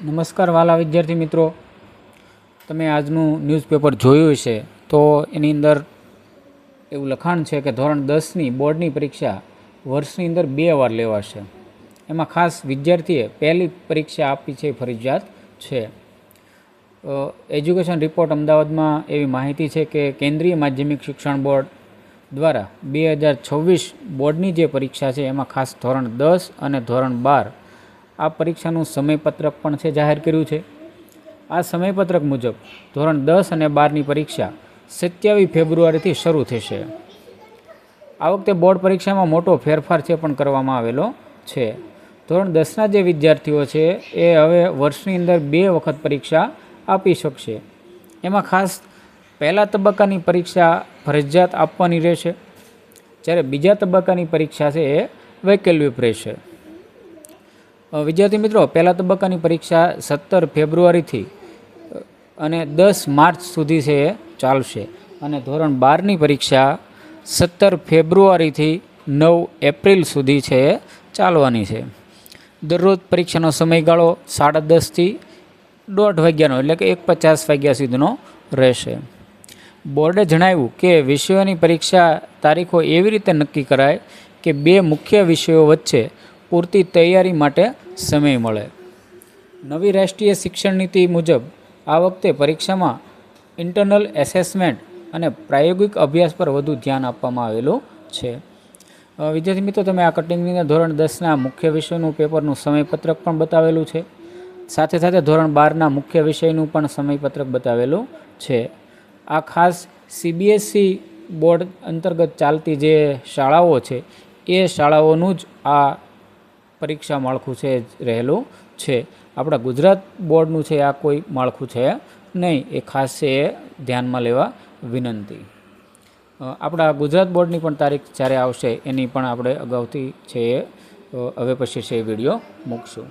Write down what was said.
નમસ્કાર વાલા વિદ્યાર્થી મિત્રો. તમે આજનું ન્યૂઝપેપર જોયું છે તો એની અંદર એવું લખાણ છે કે ધોરણ દસની બોર્ડની પરીક્ષા વર્ષની અંદર બે વાર લેવાશે. એમાં ખાસ વિદ્યાર્થીએ પહેલી પરીક્ષા આપી છે ફરજિયાત છે. એજ્યુકેશન રિપોર્ટ અમદાવાદમાં એવી માહિતી છે કે કેન્દ્રીય માધ્યમિક શિક્ષણ બોર્ડ દ્વારા બે હજાર છવ્વીસ બોર્ડની જે પરીક્ષા છે એમાં ખાસ ધોરણ દસ અને ધોરણ બાર આ પરીક્ષાનું સમયપત્રક પણ છે, જાહેર કર્યું છે. આ સમયપત્રક મુજબ ધોરણ દસ અને બારની પરીક્ષા સત્યાવીસ ફેબ્રુઆરીથી શરૂ થશે. આ વખતે બોર્ડ પરીક્ષામાં મોટો ફેરફાર છે પણ કરવામાં આવેલો છે. ધોરણ દસના જે વિદ્યાર્થીઓ છે, એ હવે વર્ષની અંદર બે વખત પરીક્ષા આપી શકશે. એમાં ખાસ પહેલા તબક્કાની પરીક્ષા ફરજિયાત આપવાની રહેશે. જ્યારે બીજા તબક્કાની પરીક્ષા છે, એ વૈકલ્પિક રહેશે. વિદ્યાર્થી મિત્રો, પહેલા તબક્કાની પરીક્ષા સત્તર ફેબ્રુઆરીથી અને દસ માર્ચ સુધી છે એ ચાલશે. અને ધોરણ બારની પરીક્ષા સત્તર ફેબ્રુઆરીથી નવ એપ્રિલ સુધી છે એ ચાલવાની છે. દરરોજ પરીક્ષાનો સમયગાળો સાડા દસથી દોઢ વાગ્યાનો, એટલે કે એક પચાસ વાગ્યા સુધીનો રહેશે. બોર્ડે જણાવ્યું કે વિષયોની પરીક્ષા તારીખો એવી રીતે નક્કી કરાય કે બે મુખ્ય વિષયો વચ્ચે પૂરતી તૈયારી માટે સમય મળે. નવી રાષ્ટ્રીય શિક્ષણ નીતિ મુજબ આ વખતે પરીક્ષામાં ઇન્ટરનલ એસેસમેન્ટ અને પ્રાયોગિક અભ્યાસ પર વધુ ધ્યાન આપવામાં આવેલું છે. વિદ્યાર્થી મિત્રો, તમે આ કટિંગની ધોરણ દસના મુખ્ય વિષયનું પેપરનું સમયપત્રક પણ બતાવેલું છે. સાથે સાથે ધોરણ બારના મુખ્ય વિષયનું પણ સમયપત્રક બતાવેલું છે. આ ખાસ સીબીએસઈ બોર્ડ અંતર્ગત ચાલતી જે શાળાઓ છે, એ શાળાઓનું જ આ પરીક્ષા માળખું છે રહેલું છે. આપણા ગુજરાત બોર્ડનું છે આ કોઈ માળખું છે નહીં. એ ખાસ છે એ ધ્યાનમાં લેવા વિનંતી. આપણા ગુજરાત બોર્ડની પણ તારીખ જ્યારે આવશે એની પણ આપણે અગાઉથી છે એ. હવે પછી છે એ વીડિયો મૂકશું.